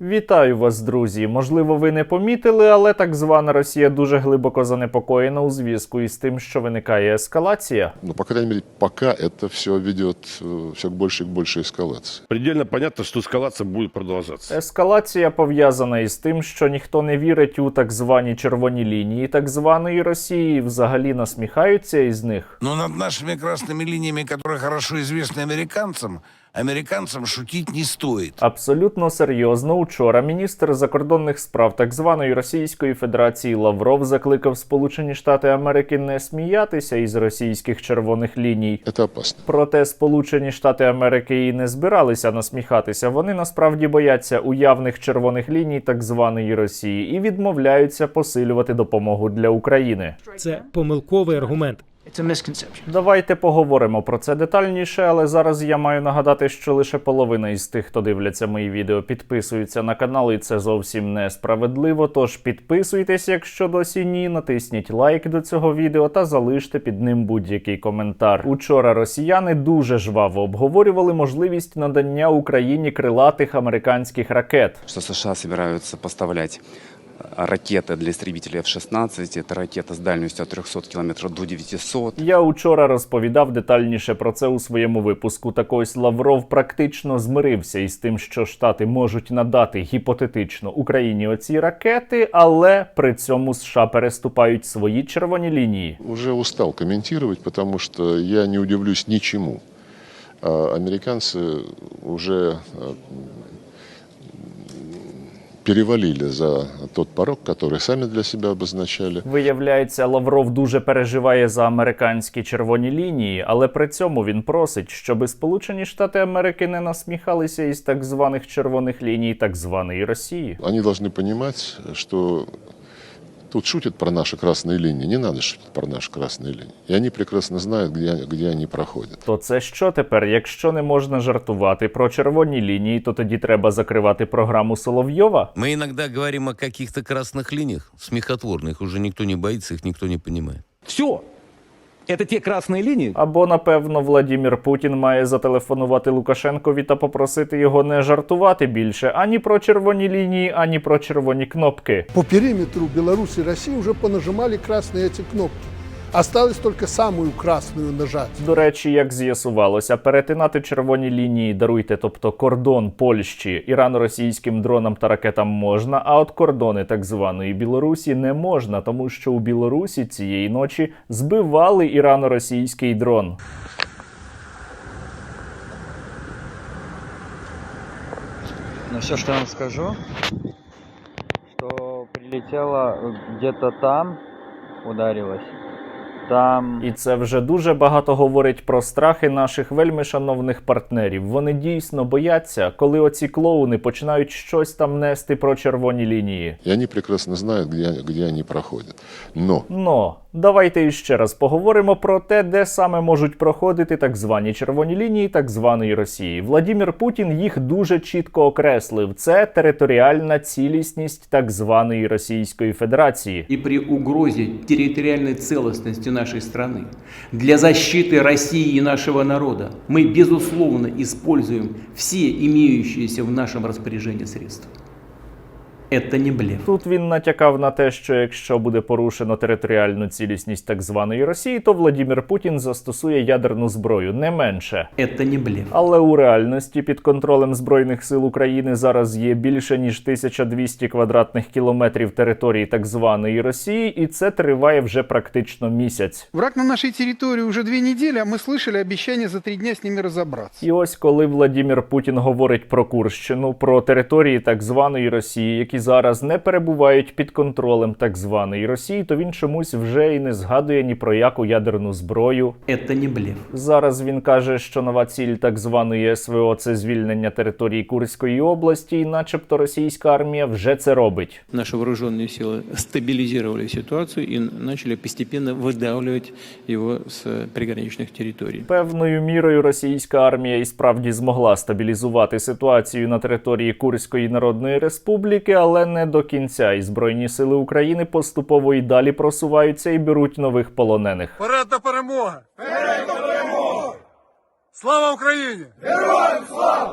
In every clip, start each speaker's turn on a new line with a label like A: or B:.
A: Вітаю вас, друзі! Можливо, ви не помітили, але так звана Росія дуже глибоко занепокоєна у зв'язку із тим, що виникає ескалація.
B: Но, по крайней мере, пока это все ведет все к большей и к большей эскалации.
C: Предельно понятно, что эскалация будет продолжаться.
A: Ескалація пов'язана із тим, що ніхто не вірить у так звані червоні лінії так званої Росії, і взагалі насміхаються із них.
D: Но над нашими красными линиями, которые хорошо известны американцам, американцам шутить не стоит.
A: Абсолютно серйозно, учора міністр закордонних справ так званої Російської Федерації Лавров закликав Сполучені Штати Америки не сміятися із російських червоних ліній.
B: Это опасно.
A: Проте Сполучені Штати Америки і не збиралися насміхатися. Вони насправді бояться уявних червоних ліній так званої Росії і відмовляються посилювати допомогу для України.
E: Це помилковий аргумент.
F: It's a misconception.
A: Давайте поговоримо про це детальніше, але зараз я маю нагадати, що лише половина із тих, хто дивляться мої відео, підписуються на канал, і це зовсім несправедливо. Тож підписуйтесь, якщо досі ні, натисніть лайк до цього відео та залиште під ним будь-який коментар. Учора росіяни дуже жваво обговорювали можливість надання Україні крилатих американських ракет.
G: что США собираются поставлять э, ракеты для истребителей F-16. Это ракета с дальностью от 300 километров до 900.
A: Я учора розповідав детальніше про це у своєму випуску. Так ось Лавров практично змирився із тим, що Штати можуть надати гіпотетично Україні оці ракети, але при цьому США переступають свої червоні лінії.
B: Уже устал комментировать, потому что я не удивлюсь ничему. А Американцы уже э, перевалили за тот порог, который сами для себя обозначали.
A: Виявляється, Лавров дуже переживає за американські червоні лінії, але при цьому він просить, щоби Сполучені Штати Америки не насміхалися із так званих червоних ліній так званої Росії.
B: Вони повинні розуміти, что тут шутят про наши красные линии. Не надо шутить про наши красные линии. И они прекрасно знают, где, где они проходят.
A: То це що тепер? Якщо не можна жартувати про червоні лінії, то тоді треба закривати програму Соловйова?
H: Мы иногда говорим о каких-то красных линиях, смехотворных, уже никто не боится, их никто не понимает.
I: Все. Это те красные линии,
A: Або напевно Владімір Путін має зателефонувати Лукашенкові та попросити його не жартувати більше ані про червоні лінії, ані про червоні кнопки.
J: По периметру Беларуси и России уже понажимали красные эти кнопки. Осталось только самую красную нажать.
A: До речі, як з'ясувалося, перетинати червоні лінії даруйте, тобто кордон Польщі ірано-російським дронам та ракетам можна, а от кордони так званої Білорусі не можна, тому що у Білорусі цієї ночі збивали ірано-російський дрон.
K: Но все, что я вам скажу, что прилетело где-то там, ударилось. Там
A: І це вже дуже багато говорить про страхи наших вельми шановних партнерів. Вони дійсно бояться, коли оці клоуни починають щось там нести про червоні лінії.
B: Я они прекрасно знаю, де, де вони проходять. Но
A: Но давайте іще раз поговоримо про те, де саме можуть проходити так звані червоні лінії так званої Росії. Владімір Путін їх дуже чітко окреслив. Це територіальна цілісність так званої Російської Федерації.
F: И при угрозе территориальной целостности нашей страны, для защиты России и нашего народа, мы, безусловно, используем все имеющиеся в нашем распоряжении средства. Это не блеф.
A: Тут він натякав на те, що якщо буде порушено територіальну цілісність так званої Росії, то Владімір Путін застосує ядерну зброю не менше.
F: Это не блеф.
A: Але у реальності під контролем збройних сил України зараз є більше ніж 1200 квадратних кілометрів території так званої Росії, і це триває вже практично місяць.
J: Враг на нашей территории уже две недели, а мы слышали обещание за три дня с ними разобраться.
A: І ось коли Владімір Путін говорить про Курщину, про території так званої Росії, які зараз не перебувають під контролем так званої Росії, то він чомусь вже і не згадує ні про яку ядерну зброю.
F: Это не блеф.
A: Зараз він каже, що нова ціль так званої СВО це звільнення території Курської області, і начебто російська армія вже це робить.
F: Наши вооруженные силы стабилизировали ситуацию и начали постепенно выдавливать его с приграничных территорий.
A: Певною мірою російська армія і справді змогла стабілізувати ситуацію на території Курської Народної Республіки, але не до кінця. І збройні сили України поступово і далі просуваються і беруть нових полонених.
D: Вперед перемога! перемоги! Слава Украине!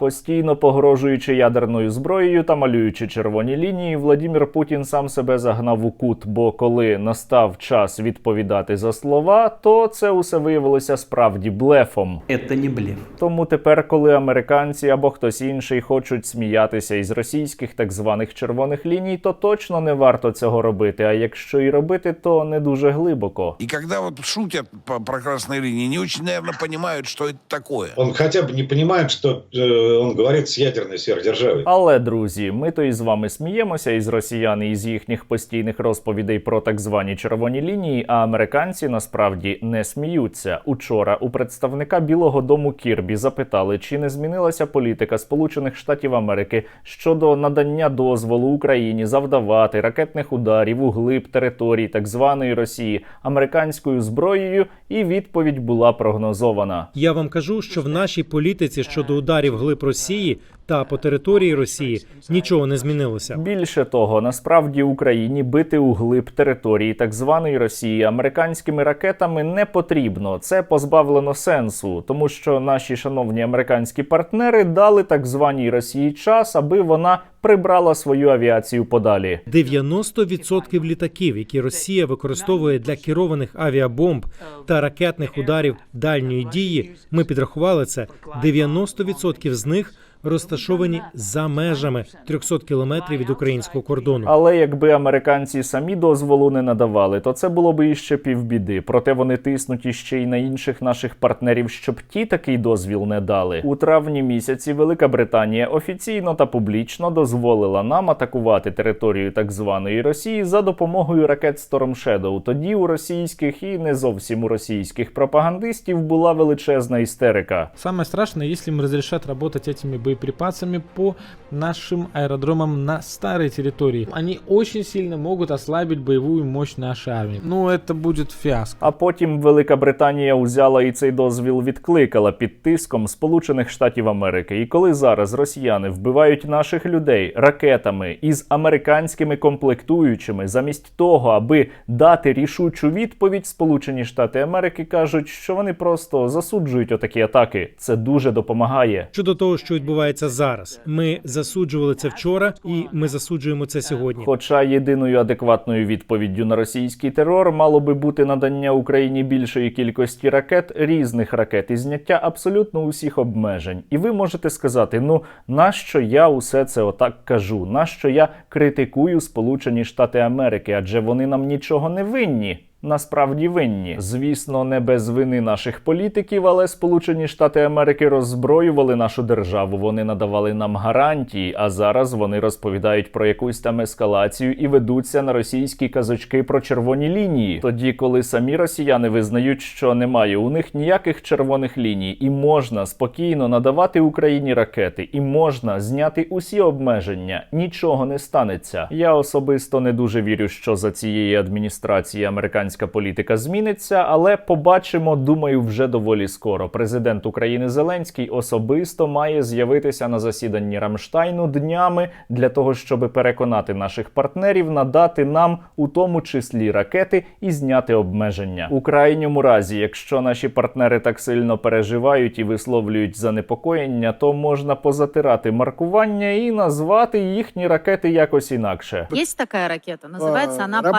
A: Постійно погрожуючи ядерною зброєю та малюючи червоні лінії, Владімір Путін сам себе загнав у кут. Бо коли настав час відповідати за слова, то це усе виявилося справді блефом.
F: Это не блеф.
A: Тому тепер, коли американці або хтось інший хочуть сміятися із російських так званих червоних ліній, то точно не варто цього робити. А якщо і робити, то не дуже глибоко.
D: И когда вот шутят по- про красные линии, не очень, наверное, понимают, что это такое.
L: Он хотя бы не понимает, что э, он говорит с ядерной сверхдержавой.
A: Але друзі, ми то із вами сміємося із росіян і з їхніх постійних розповідей про так звані червоні лінії. А американці насправді не сміються. Учора у представника Білого Дому Кірбі запитали, чи не змінилася політика Сполучених Штатів Америки щодо надання дозволу Україні завдавати ракетних ударів у глиб територій так званої Росії американською зброєю, і відповідь була прогнозована.
E: Я вам кажу, що в нашій політиці щодо ударів глиб Росії та по території Росії нічого не змінилося.
A: Більше того, насправді Україні бити у глиб території так званої Росії американськими ракетами не потрібно. Це позбавлено сенсу, тому що наші шановні американські партнери дали так званій Росії час, аби вона прибрала свою авіацію подалі.
E: 90% літаків, які Росія використовує для керованих авіабомб та ракетних ударів дальньої дії, ми підрахували це. 90% з них розташовані за межами 300 кілометрів від українського кордону.
A: Але якби американці самі дозволу не надавали, то це було би іще півбіди. Проте вони тиснуть іще й на інших наших партнерів, щоб ті такий дозвіл не дали. У травні місяці Велика Британія офіційно та публічно дозволила нам атакувати територію так званої Росії за допомогою ракет Storm Shadow. Тоді у російських і не зовсім у російських пропагандистів була величезна істерика.
M: Самое страшное, если им разрешат работать этими боеприпасами по нашим аэродромам на старой территории. Они очень сильно могут ослабить боевую мощь нашей армии. Ну, это будет фиаско.
A: А потім Велика Британія узяла і цей дозвіл відкликала під тиском Сполучених Штатів Америки. І коли зараз росіяни вбивають наших людей ракетами із американськими комплектуючими, замість того, аби дати рішучу відповідь, Сполучені Штати Америки кажуть, що вони просто засуджують отакі атаки. Це дуже допомагає.
E: Щодо того, що відбувається зараз, ми засуджували це вчора, і ми засуджуємо це сьогодні.
A: Хоча єдиною адекватною відповіддю на російський терор мало би бути надання Україні більшої кількості ракет, різних ракет і зняття абсолютно усіх обмежень. І ви можете сказати: ну нащо я усе це отак кажу? Нащо я критикую Сполучені Штати Америки? Адже вони нам нічого не винні. Насправді винні, звісно, не без вини наших політиків, але Сполучені Штати Америки роззброювали нашу державу. Вони надавали нам гарантії. А зараз вони розповідають про якусь там ескалацію і ведуться на російські казочки про червоні лінії. Тоді, коли самі росіяни визнають, що немає у них ніяких червоних ліній, і можна спокійно надавати Україні ракети, і можна зняти усі обмеження, нічого не станеться. Я особисто не дуже вірю, що за цієї адміністрації американська політика зміниться, але побачимо, думаю, вже доволі скоро. Президент України Зеленський особисто має з'явитися на засіданні Рамштайну днями для того, щоб переконати наших партнерів надати нам у тому числі ракети і зняти обмеження. У крайньому разі, якщо наші партнери так сильно переживають і висловлюють занепокоєння, то можна позатирати маркування і назвати їхні ракети якось інакше.
N: Есть такая ракета, называется
J: А,
N: она
J: рабо-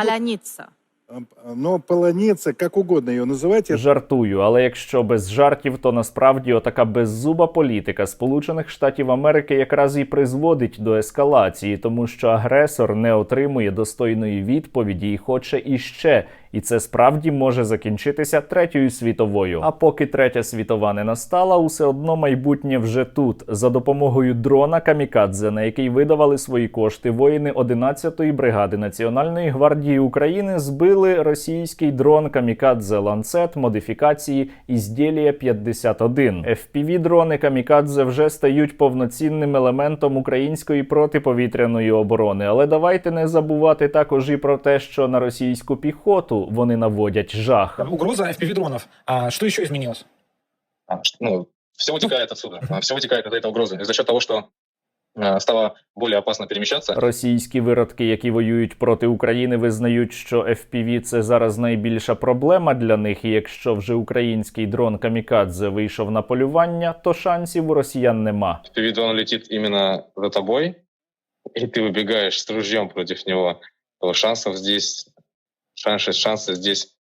N: «Поляница».
J: Но як угодно ее називати.
A: Жартую, але якщо без жартів, то насправді отака беззуба політика Сполучених Штатів Америки якраз і призводить до ескалації, тому що агресор не отримує достойної відповіді і хоче іще. І це справді може закінчитися третьою світовою. А поки третя світова не настала, усе одно майбутнє вже тут за допомогою дрона Камікадзе, на який видавали свої кошти воїни 11-ї бригади Національної гвардії України, збили російський дрон Камікадзе Ланцет модифікації Ізділія 51. fpv дрони Камікадзе вже стають повноцінним елементом української протиповітряної оборони. Але давайте не забувати також і про те, що на російську піхоту вони наводять жах.
M: Угроза FPV-дронов. А что еще изменилось?
L: ну, все вытекает отсюда. Все вытекает от этой угрозы. И за счет того, что
N: э, стало более опасно перемещаться.
A: Російські виродки, які воюють проти України, визнають, що FPV – це зараз найбільша проблема для них. І якщо вже український дрон Камікадзе вийшов на полювання, то шансів у росіян нема.
N: Впереди он летит именно за тобой, и ты выбегаешь с ружьем против него, то шансов здесь, шансы, шансы здесь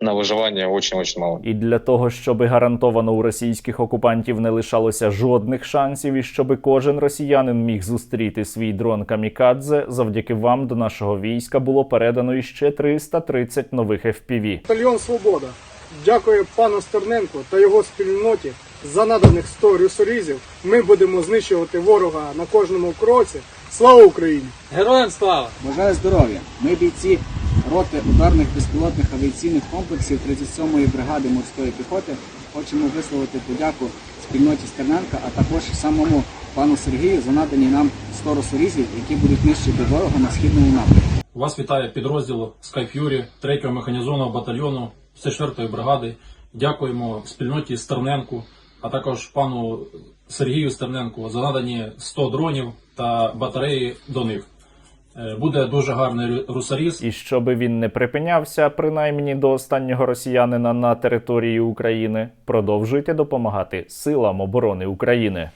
N: на выживание очень-очень мало.
A: І для того, щоби гарантовано у російських окупантів не лишалося жодних шансів, і щоби кожен росіянин міг зустріти свій дрон Камікадзе, завдяки вам до нашого війська було передано іще 330 нових FPV.
O: Батальйон Свобода дякує пану Стерненку та його спільноті за наданих 100 рюсорізів. Ми будемо знищувати ворога на кожному кроці. Слава Україні!
M: Героям слава!
K: Бажаю здоров'я. Ми бійці роти ударних безпілотних авіаційних комплексів 37-ї бригади морської піхоти. Хочемо висловити подяку спільноті Стерненка, а також самому пану Сергію за надані нам 100 росорізів, які будуть нищити ворога на східному напрямку.
P: Вас вітає підрозділ Skyfury 3-го механізованого батальйону 4-ї бригади. Дякуємо спільноті Стерненку, а також пану Сергію Стерненку за надані 100 дронів та батареї до них. Е, Буде дуже гарний русаріс.
A: І щоби він не припинявся, принаймні до останнього росіянина на території України, продовжуйте допомагати силам оборони України.